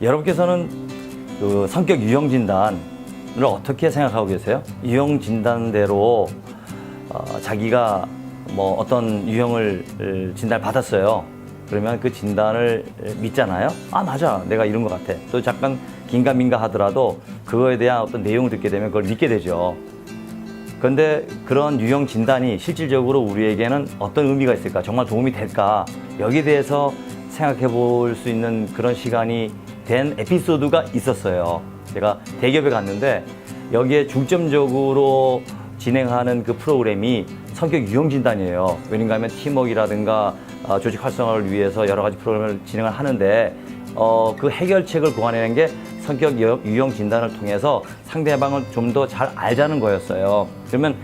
여러분께서는 그 성격 유형 진단을 어떻게 생각하고 계세요? 유형 진단대로 어, 자기가 뭐 어떤 유형을 진단 받았어요. 그러면 그 진단을 믿잖아요. 아 맞아, 내가 이런 것 같아. 또 잠깐 긴가민가 하더라도 그거에 대한 어떤 내용을 듣게 되면 그걸 믿게 되죠. 그런데 그런 유형 진단이 실질적으로 우리에게는 어떤 의미가 있을까? 정말 도움이 될까? 여기에 대해서 생각해 볼 수 있는 그런 시간이 된 에피소드가 있었어요. 제가 대기업에 갔는데 여기에 중점적으로 진행하는 그 프로그램이 성격 유형 진단이에요. 왜냐하면 하면 팀워크라든가 어, 조직 활성화를 위해서 여러 가지 프로그램을 진행을 하는데 어, 그 해결책을 고안해낸 게 성격 유- 유형 진단을 통해서 상대방을 좀 더 잘 알자는 거였어요. 그러면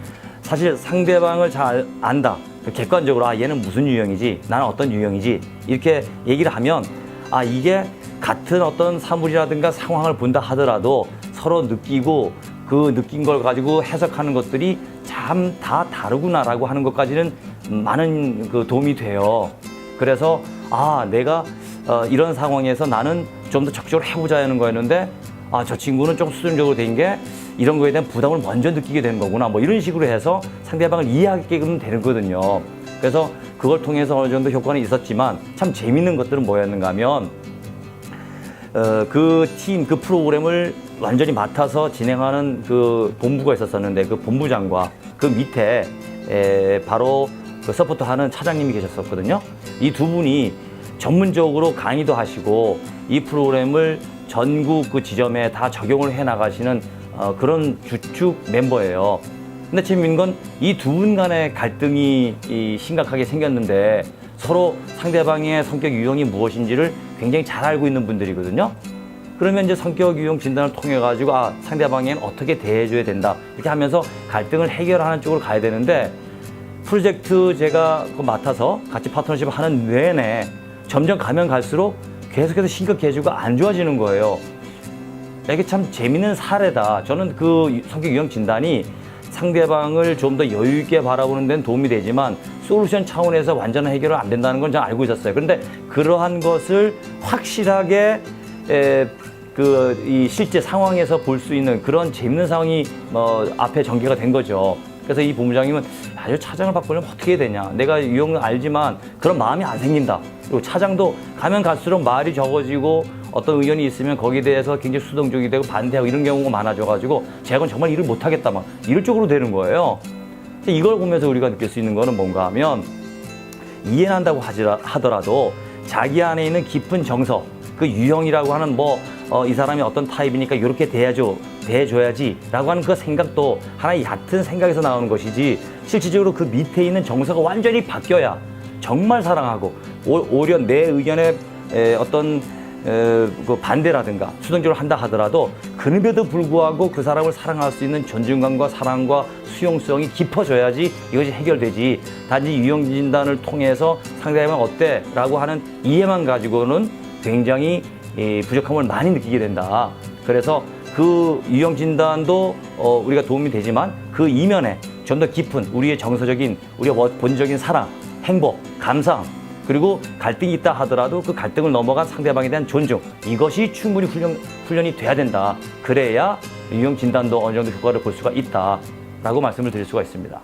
사실 상대방을 잘 안다. 그 객관적으로 아 얘는 무슨 유형이지, 나는 어떤 유형이지 이렇게 얘기를 하면 아 이게 같은 어떤 사물이라든가 상황을 본다 하더라도 서로 느끼고 그 느낀 걸 가지고 해석하는 것들이 참 다 다르구나라고 하는 것까지는 많은 그 도움이 돼요. 그래서 아 내가 어, 이런 상황에서 나는 좀 더 적극적으로 해보자 하는 거였는데 아 저 친구는 좀 수준적으로 된 게 이런 거에 대한 부담을 먼저 느끼게 되는 거구나 뭐 이런 식으로 해서 상대방을 이해하게끔 되는 거거든요. 그래서 그걸 통해서 어느 정도 효과는 있었지만 참 재밌는 것들은 뭐였는가 하면 어, 그 팀, 그 프로그램을 완전히 맡아서 진행하는 그 본부가 있었었는데 그 본부장과 그 밑에 에, 바로 그 서포터 하는 차장님이 계셨었거든요. 이 두 분이 전문적으로 강의도 하시고 이 프로그램을 전국 그 지점에 다 적용을 해 나가시는 어, 그런 주축 멤버예요. 근데 재밌는 건 이 두 분 간의 갈등이 이 심각하게 생겼는데 서로 상대방의 성격 유형이 무엇인지를 굉장히 잘 알고 있는 분들이거든요. 그러면 이제 성격 유형 진단을 통해 가지고 아 상대방에는 어떻게 대해줘야 된다 이렇게 하면서 갈등을 해결하는 쪽으로 가야 되는데 프로젝트 제가 그 맡아서 같이 파트너십을 하는 내내 점점 가면 갈수록 계속해서 심각해지고 안 좋아지는 거예요. 이게 참 재밌는 사례다. 저는 그 성격 유형 진단이 상대방을 좀 더 여유 있게 바라보는 데는 도움이 되지만 솔루션 차원에서 완전한 해결은 안 된다는 건 저는 알고 있었어요. 그런데 그러한 것을 확실하게 에, 그, 이 실제 상황에서 볼 수 있는 그런 재밌는 상황이 어, 앞에 전개가 된 거죠. 그래서 이 본부장님은 아주 차장을 바꾸려면 어떻게 해야 되냐. 내가 유형을 알지만 그런 마음이 안 생긴다. 그리고 차장도 가면 갈수록 말이 적어지고 어떤 의견이 있으면 거기에 대해서 굉장히 수동적이 되고 반대하고 이런 경우가 많아져가지고 제가 정말 일을 못하겠다 막 이럴 쪽으로 되는 거예요. 이걸 보면서 우리가 느낄 수 있는 거는 뭔가 하면 이해는 한다고 하지라- 하더라도 자기 안에 있는 깊은 정서, 그 유형이라고 하는 뭐, 어, 이 사람이 어떤 타입이니까 이렇게 대해줘, 대해줘야지 라고 하는 그 생각도 하나의 얕은 생각에서 나오는 것이지 실질적으로 그 밑에 있는 정서가 완전히 바뀌어야 정말 사랑하고 오- 오히려 내 의견에 에, 어떤 에, 그 반대라든가 수동적으로 한다 하더라도 그럼에도 불구하고 그 사람을 사랑할 수 있는 존중감과 사랑과 수용성이 깊어져야지 이것이 해결되지 단지 유형 진단을 통해서 상대방 어때? 라고 하는 이해만 가지고는 굉장히 이, 부족함을 많이 느끼게 된다. 그래서 그 유형 진단도 어, 우리가 도움이 되지만 그 이면에 좀 더 깊은 우리의 정서적인 우리의 원- 본적인 사랑, 행복, 감상 그리고 갈등이 있다 하더라도 그 갈등을 넘어간 상대방에 대한 존중 이것이 충분히 훈련, 훈련이 돼야 된다. 그래야 유형 진단도 어느 정도 효과를 볼 수가 있다라고 말씀을 드릴 수가 있습니다.